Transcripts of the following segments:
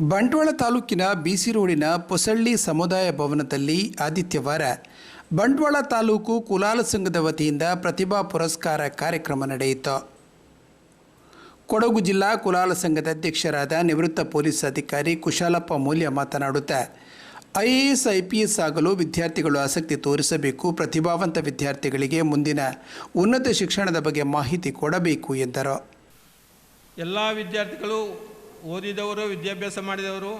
ಬಂಟ್ವಾಳ ತಾಲೂಕಿನ ಬಿಸಿ ರೋಡಿನ ಪೊಸಳ್ಳಿ ಸಮುದಾಯ ಭವನದಲ್ಲಿ ಆದಿತ್ಯವಾರ ಬಂಟ್ವಾಳ ತಾಲೂಕು ಕುಲಾಲ ಸಂಘದ ವತಿಯಿಂದ ಪ್ರತಿಭಾ ಪುರಸ್ಕಾರ ಕಾರ್ಯಕ್ರಮ ನಡೆಯಿತು. ಕೊಡಗು ಜಿಲ್ಲಾ ಕುಲಾಲ ಸಂಘದ ಅಧ್ಯಕ್ಷರಾದ ನಿವೃತ್ತ ಪೊಲೀಸ್ ಅಧಿಕಾರಿ ಕುಶಾಲಪ್ಪ ಮೌಲ್ಯ ಮಾತನಾಡುತ್ತಾ I A S I P S ಆಗಲು ವಿದ್ಯಾರ್ಥಿಗಳು ಆಸಕ್ತಿ ತೋರಿಸಬೇಕು, ಪ್ರತಿಭಾವಂತ ವಿದ್ಯಾರ್ಥಿಗಳಿಗೆ ಮುಂದಿನ ಉನ್ನತ ಶಿಕ್ಷಣದ ಬಗ್ಗೆ ಮಾಹಿತಿ ಕೊಡಬೇಕು ಎಂದರು. ಎಲ್ಲ ವಿದ್ಯಾರ್ಥಿಗಳು ಓದಿದವರು, ವಿದ್ಯಾಭ್ಯಾಸ ಮಾಡಿದವರು,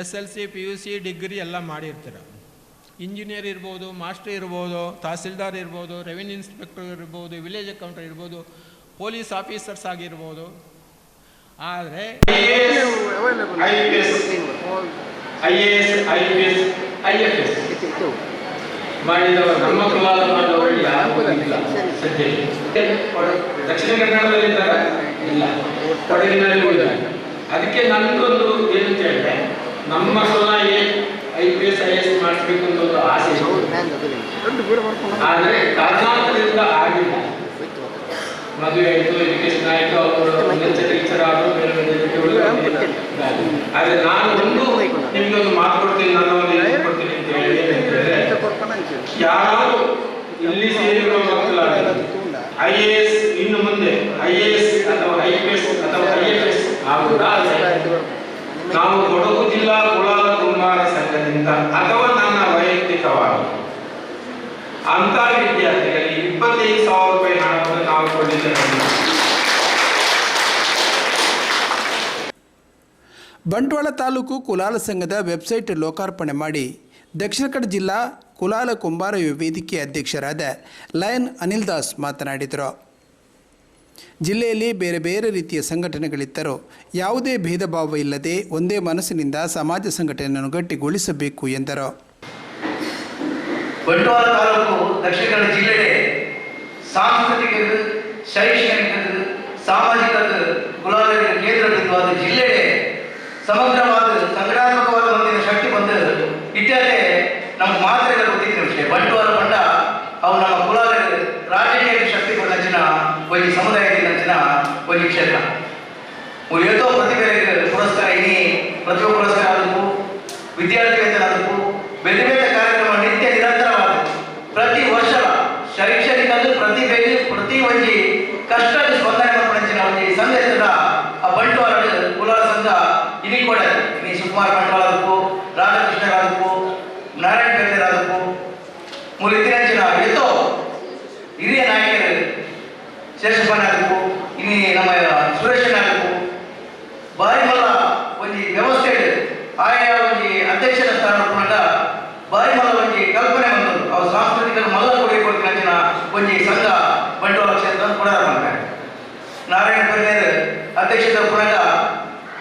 S L C, P U C, degree ಎಲ್ಲ ಮಾಡಿರ್ತಾರೆ. ಇಂಜಿನಿಯರ್ ಇರ್ಬೋದು, ಮಾಸ್ಟರ್ ಇರ್ಬೋದು, ತಹಸೀಲ್ದಾರ್ ಇರ್ಬೋದು, ರೆವಿನ್ಯೂ ಇನ್ಸ್ಪೆಕ್ಟರ್ ಇರ್ಬೋದು, ವಿಲೇಜ್ ಅಕೌಂಟರ್ ಇರ್ಬೋದು, ಪೊಲೀಸ್ ಆಫೀಸರ್ಸ್ ಆಗಿರ್ಬೋದು. ಆದರೆ ಮಾಡಿದವರು, ನಮ್ಮ ಕುಲಾಲ ಮಾಡಿದವರು ಯಾರು ಇಲ್ಲ, ಸದ್ಯಕ್ಕೆ. ದಕ್ಷಿಣ ಕನ್ನಡದಲ್ಲಿ ಇದ್ದಾರೆ ಇಲ್ಲ. ಅದಕ್ಕೆ ನನ್ನದೊಂದು ಏನಂತ ಹೇಳಿದ್ರೆ, ನಮ್ಮ ಕುಲ I P S, I S ಮಾಡಿಸ್ಬೇಕು ಅಂತ ಒಂದು ಆಸೆ ಆದ್ರೆ ಕಾರಣಾಂತರದಿಂದ ಆಗಿಲ್ಲ. ಮದುವೆ ಆಯಿತು ಎಜುಕೇಶನ್ ಆಯಿತು, ಅವರು ಟೀಚರ್ ಆದರು, ಬೇರೆ ಬೇರೆ ಆದರೆ ನಾನು ಒಂದು ನಿಮಗೆ ಒಂದು ಮಾತು ಕೊಡ್ತೀನಿ ನಾನು ಒಂದು ಕೊಡ್ತೀನಿ ಅಂತ ಹೇಳಿ ಯಾರು ಇಲ್ಲಿ ಸೇರಿರುವ ಮಕ್ಕಳಾಗಲಿ ಐ ಎ ಎಸ್ ಇನ್ನು ಮುಂದೆ ಐ ಎ ಎಸ್ ಅಥವಾ ಐ ಪಿ ಎಸ್ ಅಥವಾ ಐ ಎಫ್ ಎಸ್ ಆಗುವುದಾದರೆ ನಾವು ಕೊಡಗು ಜಿಲ್ಲಾ ಕುಲಾಲ ಕುಮಾರ ಸಂಘದಿಂದ ಅಥವಾ ನನ್ನ ವೈಯಕ್ತಿಕವಾಗಿ. ಅಂತ ವಿದ್ಯಾರ್ಥಿಗಳಿಗೆ ಇಪ್ಪತ್ತೈದು ಸಾವಿರ ರೂಪಾಯಿ ಹಣವನ್ನು ನಾವು ಕೊಡಲಿದ್ದೇವೆ ಬಂಟ್ವಾಳ ತಾಲೂಕು ಕುಲಾಲ ಸಂಘದ ವೆಬ್ಸೈಟ್ ಲೋಕಾರ್ಪಣೆ ಮಾಡಿ ದಕ್ಷಿಣ ಕನ್ನಡ ಜಿಲ್ಲಾ ಕುಲಾಲ ಕುಂಬಾರ ವೇದಿಕೆ ಅಧ್ಯಕ್ಷರಾದ ಲಯನ್ ಅನಿಲ್ ದಾಸ್ ಮಾತನಾಡಿದರು. ಜಿಲ್ಲೆಯಲ್ಲಿ ಬೇರೆ ಬೇರೆ ರೀತಿಯ ಸಂಘಟನೆಗಳಿದ್ದರೂ ಯಾವುದೇ ಭೇದ ಭಾವ ಇಲ್ಲದೆ ಒಂದೇ ಮನಸ್ಸಿನಿಂದ ಸಮಾಜ ಸಂಘಟನೆಯನ್ನು ಗಟ್ಟಿಗೊಳಿಸಬೇಕು ಎಂದರು. ಸಾಂಸ್ಕೃತಿಕ ಶೈಕ್ಷಣಿಕ ಸಾಮಾಜಿಕ ಕೇಂದ್ರ ಜಿಲ್ಲೆಡೆ ಸಮಗ್ರವಾದ ಸಂಘಟನಾತ್ಮಕವಾದ ಒಂದಿನ ಶಕ್ತಿ ಬಂದು ಇತ್ಯಾದಿ ನಮ್ಮ ಮಾತ್ರೆಗಳ ಗೊತ್ತಿದ್ದ ವಿಷಯ ಬಂಟ್ವಾಳ ಬಂಡ ಅವು ನಮ್ಮ ಕುಲಾಲಯ ರಾಜಕೀಯ ಶಕ್ತಿ ಕೊಡಂಚಿನ ಒಂದು ಸಮುದಾಯದ ನಂಚಿನ ಒಂದು ಕ್ಷೇತ್ರ ಒಂದು ಏತೋ ಪ್ರತಿಭೆಗೆ ಪುರಸ್ಕಾರ ಇನಿ ಪ್ರತಿಭಾ ಪುರಸ್ಕಾರ ಆದಕ್ಕೂ ವಿದ್ಯಾರ್ಥಿ ವೇತನ ಆದಕ್ಕೂ ಬೇರೆ ಬೇರೆ ಕಾರ್ಯಕ್ರಮ ನಿತ್ಯ ನಿರಂತರವಾದ ಪ್ರತಿ ವರ್ಷ ಶೈಕ್ಷಣಿಕ ಪ್ರತಿಭೆಗೆ ಪ್ರತಿ ಒಂಜಿ ಕಷ್ಟ ಸ್ಪಂದನೆ ಮಾಡ್ಪಡಿಸಿನ ಒಂಜಿ ಸಂಘ ಇರ್ತದ ಆ ಬಂಟ್ವಾಳ ಕುಲಾಲ ಸಂಘ ಇನಿ ಕೂಡ ಇನಿ ಸುಕುಮಾರ್ ಬಂಟ್ವಾಳ ಆದಕ್ಕೂ ರಾಧಾಕೃಷ್ಣ ಆದಕ್ಕೂ ನಾರಾಯಣ ಪೇಟೆ ಆದಕ್ಕೂ ಮೂರು ಇತ್ತಿನಂಚಿನ ಎತ್ತೋ ಹಿರಿಯ ನಾಯಕರು ಶೇಷಪ್ಪನ ಆಗಬೇಕು ಇನ್ನು ನಮ್ಮ ಸುರೇಶನ ಆಗಬೇಕು ಬಾರಿ ಮಲ್ಲ ಒಂಜಿ ವ್ಯವಸ್ಥೆ ಇದೆ. ಆಯಾ ಒಂಜಿ ಅಧ್ಯಕ್ಷರ ಸ್ಥಾನ ಪುನಃ ಬಾರಿ ಮಲ್ಲ ಒಂಜಿ ಕಲ್ಪನೆ ಬಂದದ್ದು ಅವು ಸಾಂಸ್ಕೃತಿಕ ಮಲ್ಲ ಕೊಡುಗೆ ಕೊಡ್ತಿನ ಒಂಜಿ ಸಂಘ ಬಂಡವಾಳ ಕ್ಷೇತ್ರ ಪುನರ್ ಮಾಡ್ತಾರೆ ನಾರಾಯಣ ಪರ್ನೇರ್ ಅಧ್ಯಕ್ಷದ ಪುರಂಗ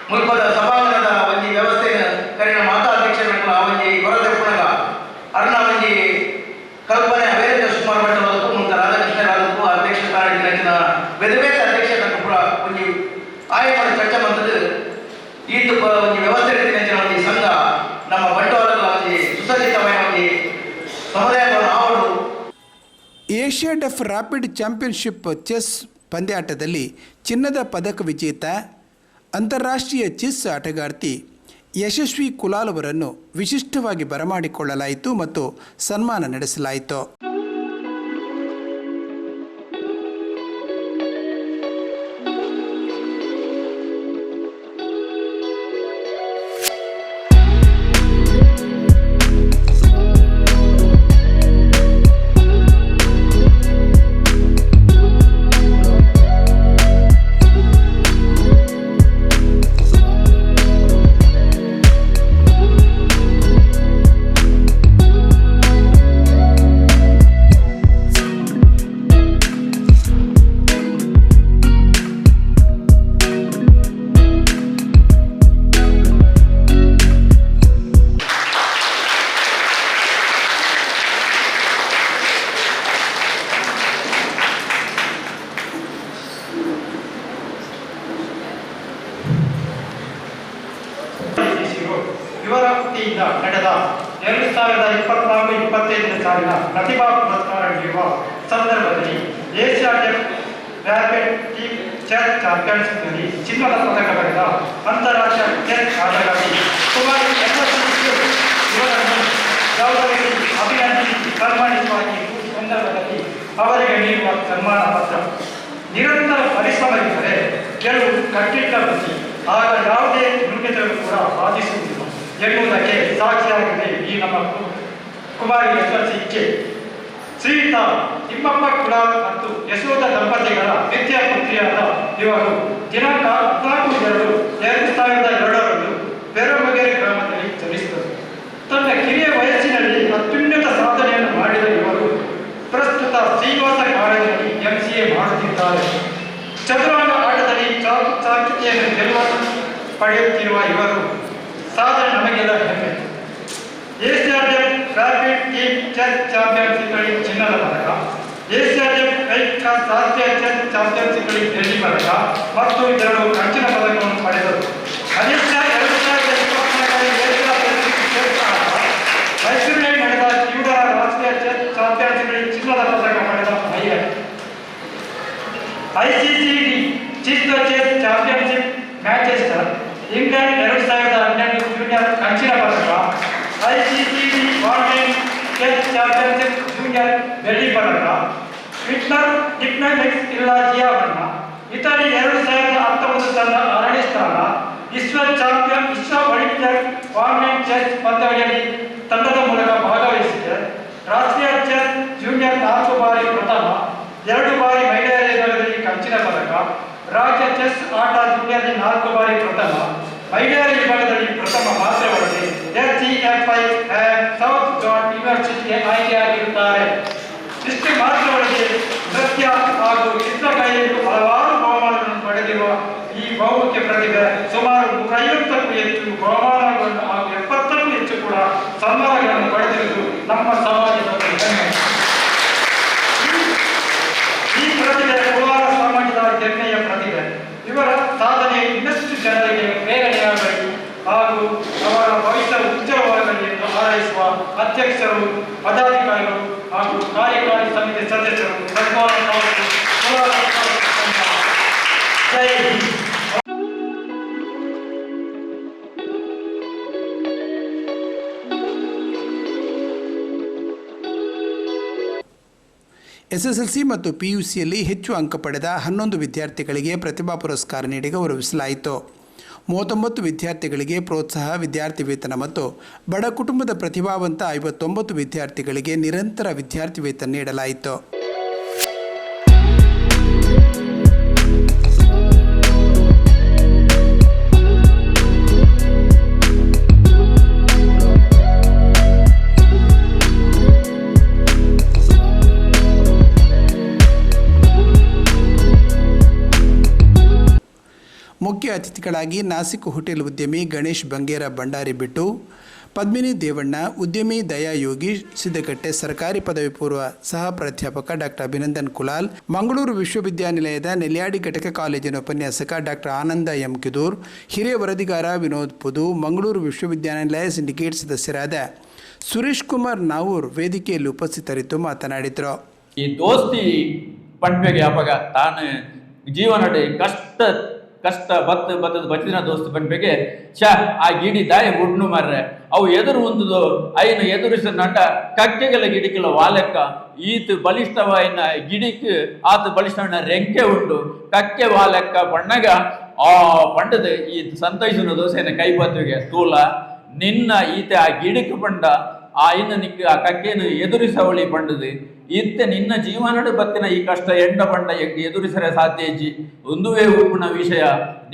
ಮುಲ್ಪದ ಸಭಾಂಗಣದ ಒಂಜಿ ವ್ಯವಸ್ಥೆ ಕರಿನ ಮಾತಾ ಅಧ್ಯಕ್ಷರ ಆ ಒಂಜಿ ಹೊರದ ಪುನಃ ಅರ್ಣ ಒಂಜಿ ಕಲ್ಪನೆ ಅವೇದ ಸುಮಾರು ಮಂಡಲಕ್ಕೂ ಮುಂದೆ ರಾಧಾಕೃಷ್ಣರಾದಕ್ಕೂ ಅಧ್ಯಕ್ಷ ಕಾರಣದಿಂದ ಬೇರೆ ಬೇರೆ ಅಧ್ಯಕ್ಷ ಕೂಡ ಒಂಜಿ ಆಯಮಾನ ಚರ್ಚೆ ಬಂದದ್ದು ಈತು ಪ- ಒಂಜಿ ವ್ಯವಸ್ಥೆ ರೀತಿಯ ಒಂಜಿ ಸಂಘ ನಮ್ಮ ಬಂಟ್ವಾಳದ ಒಂಜಿ ಸುಸಜ್ಜಿತమైన ಒಂಜಿ ಸಮುದಾಯ ಭವನ ಆವಡು ಡೆಫ್ ರ್ಯಾಪಿಡ್ ಚಾಂಪಿಯನ್ಶಿಪ್ ಚೆಸ್ ಪಂದ್ಯಾಟದಲ್ಲಿ ಚಿನ್ನದ ಪದಕ ವಿಜೇತ, ಅಂತಾರಾಷ್ಟ್ರೀಯ ಚೆಸ್ ಆಟಗಾರ್ತಿ ಯಶಸ್ವಿ ಕುಲಾಲ್ ಅವರನ್ನು ವಿಶಿಷ್ಟವಾಗಿ ಬರಮಾಡಿಕೊಳ್ಳಲಾಯಿತು ಮತ್ತು ಸನ್ಮಾನ ನಡೆಸಲಾಯಿತು. ಸಾವಿರದ ಇಪ್ಪತ್ನಾಲ್ಕು ಇಪ್ಪತ್ತೈದನೇ ಸಾಲಿನ ಪ್ರತಿಭಾ ಪುರಸ್ಕಾರ ನೀಡುವ ಸಂದರ್ಭದಲ್ಲಿ ಏಷ್ಯಾ ರ್ಯಾಪಿಡ್ ಟೀಮ್ ಚೆಸ್ ಚಾಂಪಿಯನ್ಶಿಪ್ನಲ್ಲಿ ಚಿನ್ನದ ಪದಕ ಪಡೆದ ಅಂತಾರಾಷ್ಟ್ರೀಯ ಚೆಸ್ ಆಟಗಾರ್ತಿ ಸುಮಾರು ಯಶಸ್ವಿ ಇವರನ್ನು ಗೌರವಿಸಿ ಅಭಿನಂದಿಸಿ ಸನ್ಮಾನಿಸುವ ಈ ಸಂದರ್ಭದಲ್ಲಿ ಅವರಿಗೆ ನೀಡುವ ಸನ್ಮಾನ ಪತ್ರ. ನಿರಂತರ ಪರಿಶ್ರಮವಿದ್ದರೆ ಗೆಲುವು ಕಟ್ಟಿಟ್ಟ ಬುದ್ಧಿ ಆಗ ಯಾವುದೇ ನ್ಯೂನತೆಗಳು ಕೂಡ ಬಾಧಿಸುವುದಿಲ್ಲ. ಎನ್ನುವುದಕ್ಕೆ ಸಾಕ್ಷಿಯಾಗಿದೆ ಈ ನಮ್ಮ ಕುಮಾರಿ ಯಶಸ್ವಿ ಇಚ್ಛೆ ಶ್ರೀಯುತ ತಿಮ್ಮಪ್ಪ ಕುಲಾಲ್ ಮತ್ತು ಯಶೋಧ ದಂಪತಿಗಳ ವಿದ್ಯಾಪುತ್ರಿಯಾದ ಇವರು ದಿನಾಂಕ ಹದಿನಾಲ್ಕು ಎರಡು ಎರಡು ಸಾವಿರದ ಎರಡರಂದು ಪೆರಮಗೆರೆ ಗ್ರಾಮದಲ್ಲಿ ಜನಿಸಿದರು ತನ್ನ ಕಿರಿಯ ವಯಸ್ಸಿನಲ್ಲಿ ಅತ್ಯುನ್ನತ ಸಾಧನೆಯನ್ನು ಮಾಡಿದ ಇವರು ಪ್ರಸ್ತುತ ಶ್ರೀನಿವಾಸ ಕಾಲೇಜಿನಲ್ಲಿ ಎಂಸಿಎ ಮಾಡುತ್ತಿದ್ದಾರೆ ಚದುರಾಂಗ ಆಟದಲ್ಲಿ ಚಾಕು ಚಾಕುತಿಯನ್ನು ಗೆಲುವನ್ನು ಪಡೆಯುತ್ತಿರುವ ಇವರು ಸಾಧನೆ ನಮಗೆಲ್ಲ ಹೆಮ್ಮೆ ಏಷ್ಯಾಡಿಯಂ ರ್ಯಾಪಿಡ್ ಟೀಮ್ ಚೆಸ್ ಚಿನ್ನದ ಪದಕ ಏಷ್ಯಾಡಿಯಂ ಐಕ್ಯ ರಾಷ್ಟ್ರೀಯ ಚೆಸ್ ಚಾಂಪಿಯನ್ಶಿಪ್ಗಳಲ್ಲಿ ಬೆಳ್ಳಿ ಪದಕ ಮತ್ತು ಎರಡು ಕಂಚಿನ ಪದಕವನ್ನು ಪಡೆದರು. ಎರಡು ಸಾವಿರದ ಇಪ್ಪತ್ನಾಲ್ಕರಲ್ಲಿ ಏಷ್ಯಾ ಪೆಸಿಫಿಕ್ ಚೆಸ್ ಆಟ ಮೈಸೂರಿನಲ್ಲಿ ನಡೆದ ಕ್ಯೂಡಾ ರಾಷ್ಟ್ರೀಯ ಚೆಸ್ ಚಾಂಪಿಯನ್ಶಿಪ್ ಚಿನ್ನದ ಪದಕ ಪಡೆದ ಮಹಿಳೆ. ಐಸಿಸಿ ಚಿತ್ರ ಚೆಸ್ ಚಾಂಪಿಯನ್ಶಿಪ್ ಮ್ಯಾಂಚೆಸ್ಟರ್ ಎರಡು ಸಾವಿರದ ಜೂನಿಯರ್ ಕಂಚಿನ ಪದಕ, ICC warden chess championship junior ಬೆಳ್ಳಿ ಎರಡು ಸಾವಿರದ ತಂಡ ಅರಳಿ ಸ್ಥಾನ, ವಿಶ್ವ ಚಾಂಪಿಯನ್, ವಿಶ್ವ ಒಲಿಂಪಿಯಕ್ ವಾರ್ನೆನ್ ಚೆಸ್ ಪಂದ್ಯಾವಳಿಯಲ್ಲಿ ಮೂಲಕ ಭಾಗವಹಿಸಿದೆ ರಾಷ್ಟ್ರೀಯ ಚೆಸ್ ಜೂನಿಯರ್ ನಾಲ್ಕು ಬಾರಿ ಪ್ರಥಮ, ಎರಡು ರಾಜ್ಯ ಚೆಸ್ ಆಟ ಜೂನಿಯರ್ನಲ್ಲಿ ನಾಲ್ಕು ಬಾರಿ ಪ್ರಥಮ ಮಹಿಳೆಯರ ವಿಭಾಗದಲ್ಲಿ ಪ್ರಥಮ ಮಾತ್ರವಲ್ಲದೆ ಎಸ್ಸಿಎಫ್ಐ ಸೌತ್ ಜಾನ್ ಯೂನಿವರ್ಸಿಟಿಗೆ ಆಯ್ಕೆಯಾಗಿರುತ್ತಾರೆ ಇಷ್ಟು ಮಾತ್ರವಲ್ಲದೆ ಎಸ್ಎಸ್ಎಲ್ಸಿ ಮತ್ತು ಪಿಯುಸಿಯಲ್ಲಿ ಹೆಚ್ಚು ಅಂಕ ಪಡೆದ ಹನ್ನೊಂದು ವಿದ್ಯಾರ್ಥಿಗಳಿಗೆ ಪ್ರತಿಭಾ ಪುರಸ್ಕಾರ ನೀಡಿ ಗೌರವಿಸಲಾಯಿತು. ಮೂವತ್ತೊಂಬತ್ತು ವಿದ್ಯಾರ್ಥಿಗಳಿಗೆ ಪ್ರೋತ್ಸಾಹ, ವಿದ್ಯಾರ್ಥಿ ವೇತನ ಮತ್ತು ಬಡ ಕುಟುಂಬದ ಪ್ರತಿಭಾವಂತ ಐವತ್ತೊಂಬತ್ತು ವಿದ್ಯಾರ್ಥಿಗಳಿಗೆ ನಿರಂತರ ವಿದ್ಯಾರ್ಥಿ ವೇತನ ನೀಡಲಾಯಿತು. ಅತಿಥಿಗಳಾಗಿ ನಾಸಿಕ್ ಹೋಟೆಲ್ ಉದ್ಯಮಿ ಗಣೇಶ್ ಬಂಗೇರ ಭಂಡಾರಿ ಬಿಟ್ಟು ಪದ್ಮಿನಿ ದೇವಣ್ಣ, ಉದ್ಯಮಿ ದಯಾ ಯೋಗಿ ಸಿದ್ದಕಟ್ಟೆ ಸರ್ಕಾರಿ ಪದವಿ ಪೂರ್ವ ಸಹ ಪ್ರಾಧ್ಯಾಪಕ ಡಾಕ್ಟರ್ ಅಭಿನಂದನ್ ಕುಲಾಲ್, ಮಂಗಳೂರು ವಿಶ್ವವಿದ್ಯಾನಿಲಯದ ನೆಲ್ಯಾಡಿ ಘಟಕ ಕಾಲೇಜಿನ ಉಪನ್ಯಾಸಕ ಡಾಕ್ಟರ್ ಆನಂದ ಎಂ. ಕಿದೂರ್, ಹಿರಿಯ ವರದಿಗಾರ ವಿನೋದ್ ಪುದು, ಮಂಗಳೂರು ವಿಶ್ವವಿದ್ಯಾನಿಲಯ ಸಿಂಡಿಕೇಟ್ ಸದಸ್ಯರಾದ ಸುರೇಶ್ ಕುಮಾರ್ ನಾವೂರ್ ವೇದಿಕೆಯಲ್ಲಿ ಉಪಸ್ಥಿತರಿದ್ದು ಮಾತನಾಡಿದರು. ಈ ದೋಸ್ತಿ ಅಪಘಾತ. ತಾನು ಜೀವನ ಕಷ್ಟ ಕಷ್ಟ ಬತ್ತ ಬತ್ತದ ಬಚ್ಚಿನ ದೋಸ್ತ ಬಂದ್ಬೇಕೆ ಶಾ ಆ ಗಿಡಿ ದಾಯಿ ಗುಡ್ನು ಮಾರ್ರೆ. ಅವು ಎದುರು ಒಂದುದು ಐನ ಎದುರಿಸಿದ ನಟ ಕಕ್ಕೆಗಳ ಗಿಡಿಕಲ ವಾಲೆಕ್ಕ. ಈತ ಬಲಿಷ್ಠವಾಯಿನ ಗಿಡಿಕ್ ಆತ ಬಲಿಷ್ಠವಣ್ಣ ರೆಂಕೆ ಉಂಟು ಕಕ್ಕೆ ವಾಲೆಕ್ಕ ಬಣ್ಣಗ, ಆ ಪಂಡದ ಈ ಸಂತೈಸಿನ ದೋಸೆನ ಬತ್ತಿಗೆ ಸ್ಥೂಲ ನಿನ್ನ ಈತ ಆ ಗಿಡಕ್ಕೆ ಪಂಡ ಆ ನಿಕ್ಕ ಆ ಕಕ್ಕೇನು ಎದುರಿಸವಳಿ ಪಂಡದು. ಇತ್ತೆ ನಿನ್ನ ಜೀವನಡು ಬತ್ತಿನ ಈ ಕಷ್ಟ ಎಂಡ ಪಂಡ ಎದುರಿಸರೆ ಸಾಧ್ಯ ಇಜ್ಜಿ? ಒಂದುವೇ ಉಪ್ಪುನ ವಿಷಯ.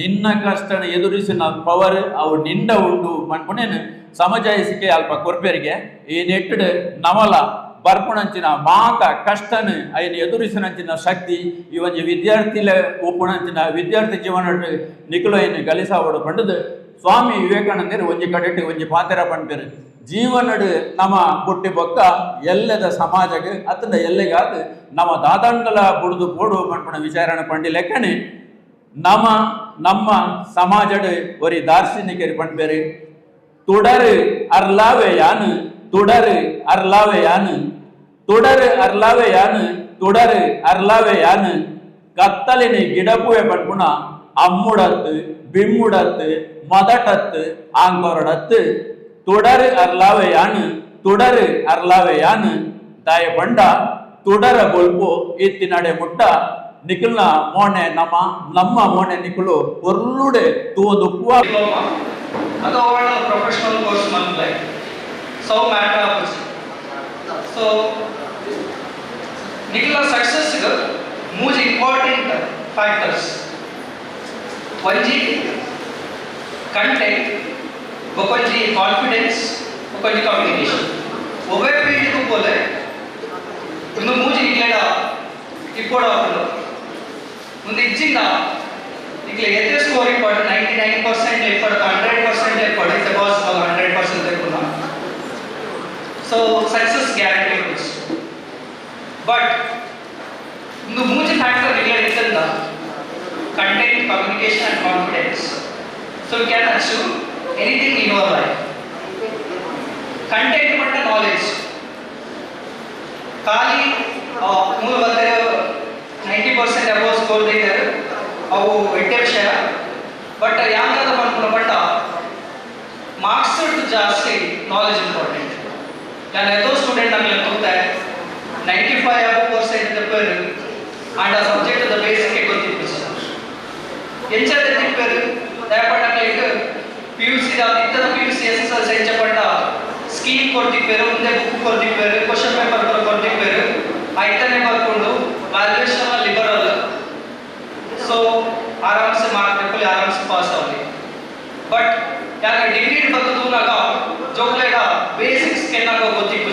ನಿನ್ನ ಕಷ್ಟನ ಎದುರಿಸಿನ ಪವರ್ ಅವು ನಿಂಡ ಉಂಡು. ಮನ್ಪುಣೇನು ಸಮಜಾಯಿಸಿಕೆ ಅಲ್ಪ ಕೊರ್ಪೆರಿಗೆ. ಈ ನೆಟ್ಟಡು ನವಲ. ಬರ್ಪುಣಂಚಿನ ಮಾತ ಕಷ್ಟನ ಅಯ್ಯನ ಎದುರಿಸಿನಂಚಿನ ಶಕ್ತಿ ಇವನ್ ವಿದ್ಯಾರ್ಥಿಲ ಉಪ್ಪುಣಂಚಿನ ವಿದ್ಯಾರ್ಥಿ ಜೀವನ ನಿಖಲು ಏನು ಗಲಿಸಾವಡು ಪಂಡದು ಸ್ವಾಮಿ ವಿವೇಕಾನಂದರು ಒಂಜಿ ಕಡೆಟ್ಟು ಒಂಜಿ ಪಾತೆರ ಪಂಪೆರು ಜೀವನಡು ನಮ್ಮ ಬುಟ್ಟಿ ಬೊಕ್ಕ ಎಲ್ಲದ ಸಮಾಜಗೆ ಅತ್ತದ ಎಲ್ಲೆಗಾದ ನಮ್ಮ ದಾದಂಗಲ ಬುಡ್ದು ಪೋಡು ಪಂಪಣ ವಿಚಾರಣೆ ಪಂಡಿ ಲೆಕ್ಕನೆ ನಮ್ಮ ನಮ್ಮ ಸಮಾಜಡ್ ಒರಿ ದಾರ್ಶನಿಕರು ಪಂಪೆರು തുടര് അർലാവയാണ് തുടര് അർലാവയാണ് தொடரு ಅರ್ಲಾವೆಯಾನು தொடரு ಅರ್ಲಾವೆಯಾನು ಕತ್ತಲಿನ ಗಿಡಪುವೆ ಪಟ್ಪುಣ ಅಮ್ಮುಡತ್ತು ಬಿಮ್ಮುಡತ್ತು ಮದಟತ್ತು ಆಂಗೊರಡತ್ತು தொடரு ಅರ್ಲಾವೆಯಾನು தொடரு ಅರ್ಲಾವೆಯಾನು ತಾಯ ಬಂಡ தொடರ ಬೊಲ್ಪು ಇತ್ತಿನಡೆ ಮುಟ್ಟ ನಿಖಲ್ನ ಮೋಣೆ ನಮ್ಮ ನಮ್ಮ ಮೋಣೆ ನಿಖಲು ಒರ್ಲುಡೆ ತೂವೊಂದು ಉಪ್ಪುವ ಅದು ಅವಳ ಪ್ರೊಫೆಷನಲ್ ಕೋರ್ಸ್ ಮನ್ ಲೈಫ್ ಸೊ ಮ್ಯಾಟರ್ ಸೊ ನಿಖಿಲ ಸಕ್ಸಸ್ ಮೂರು ಇಂಪಾರ್ಟೆಂಟ್ ಫ್ಯಾಕ್ಟರ್ಸ್ ಒಂಜಿ ಕಂಟೆಂಟ್ ಒಕೊಂಜಿ ಕಾನ್ಫಿಡೆನ್ಸ್ ಒಕೊಂಜಿ ಕಮ್ಯುನಿಕೇಶನ್ ಒಬ್ಬೇ ಫೀಲ್ಡ್ ಪೋಲೆ ಇನ್ನು ಮೂಜಿ ನಿಕ್ಲೆಡ ಇಪ್ಪೋಡ ಮುಂದೆ ಇಚ್ಚಿಂದ ಈಗ ಎತ್ತೆ ಸ್ಕೋರ್ ಇಪ್ಪಡು ನೈಂಟಿ ನೈನ್ ಪರ್ಸೆಂಟ್ ಇಪ್ಪಡು ಹಂಡ್ರೆಡ್ ಪರ್ಸೆಂಟ್ ಇಪ್ಪಡು ಇತ್ತೆ ಬಾಸ್ ಹಂಡ್ರೆಡ್ ಪರ್ಸೆಂಟ್ ಇಪ್ಪುನ so success guarantee But the Mujh factor related is the content, communication and confidence. So we can achieve anything in our life. Content but knowledge. ಖಾಲಿ ಮೂರು ಬಂದರೆ ninety percent above score ಇದ್ದಾರೆ ಅವು ಎಟ್ಟೆ ವಿಷಯ but ಯಾಕಂದ್ರೆ ಅನ್ಕೊಂಡು but marks ಜಾಸ್ತಿ knowledge important ನಾನು ಎಷ್ಟೋ ಸ್ಟೂಡೆಂಟ್ ಆಗಲಿ ಹೋಗ್ತಾರೆ 95 percent course and are subject to the basic equity principle. ಎಂಚಾದ ತಿಪ್ಪರು ದಯಪಟ್ಟಕ್ಕೆ ಪಿ ಯು ಸಿ ಇತರ P U C S S L ಸೆಂಚಪಟ್ಟ scheme ಕೊಡ್ತಿಪ್ಪರು ಮುಂದೆ ಬುಕ್ ಕೊಡ್ತಿಪ್ಪರು ಕ್ವಶನ್ ಪೇಪರ್ ಕೊಡ್ತಿಪ್ಪರು ಐತನೇ ಬರ್ಕೊಂಡು ವ್ಯಾಲ್ಯೂಯೇಷನ್ ಲಿಬರಲ್ ಸೊ ಆರಾಮ್ಸೆ ಮಾರ್ಕ್ ತೆಕ್ಕೊಳ್ಳಿ ಆರಾಮ್ಸೆ ಪಾಸ್ ಆಗಲಿ. ಬಟ್ ಯಾಕೆ ಡಿಗ್ರಿ ಬರ್ತದೂ ನಾಗ ಜೋಕ್ಲೇಗ ಬೇಸಿಕ್ಸ್ ಕೆನ್ನಾಗ ಗೊತ್ತಿತ್ತು.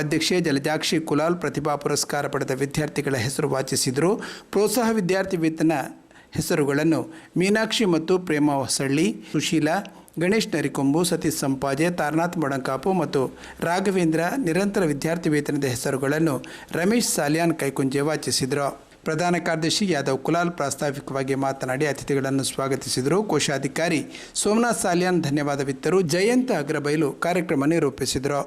ಉಪಾಧ್ಯಕ್ಷೆ ಜಲಜಾಕ್ಷಿ ಕುಲಾಲ್ ಪ್ರತಿಭಾ ಪುರಸ್ಕಾರ ಪಡೆದ ವಿದ್ಯಾರ್ಥಿಗಳ ಹೆಸರು ವಾಚಿಸಿದರು. ಪ್ರೋತ್ಸಾಹ ವಿದ್ಯಾರ್ಥಿ ವೇತನ ಹೆಸರುಗಳನ್ನು ಮೀನಾಕ್ಷಿ ಮತ್ತು ಪ್ರೇಮ ಹೊಸಳ್ಳಿ, ಸುಶೀಲಾ, ಗಣೇಶ್ ನರಿಕೊಂಬು, ಸತೀಶ್ ಸಂಪಾಜೆ, ತಾರನಾಥ್ ಮೊಡಂಕಾಪು ಮತ್ತು ರಾಘವೇಂದ್ರ ನಿರಂತರ ವಿದ್ಯಾರ್ಥಿ ವೇತನದ ಹೆಸರುಗಳನ್ನು ರಮೇಶ್ ಸಾಲಿಯಾನ್ ಕೈಕುಂಜೆ ವಾಚಿಸಿದರು. ಪ್ರಧಾನ ಕಾರ್ಯದರ್ಶಿ ಯಾದವ್ ಕುಲಾಲ್ ಪ್ರಾಸ್ತಾವಿಕವಾಗಿ ಮಾತನಾಡಿ ಅತಿಥಿಗಳನ್ನು ಸ್ವಾಗತಿಸಿದರು. ಕೋಶಾಧಿಕಾರಿ ಸೋಮನಾಥ್ ಸಾಲಿಯಾನ್ ಧನ್ಯವಾದವಿತ್ತರು. ಜಯಂತ ಅಗ್ರಬೈಲು ಕಾರ್ಯಕ್ರಮ ನಿರೂಪಿಸಿದರು.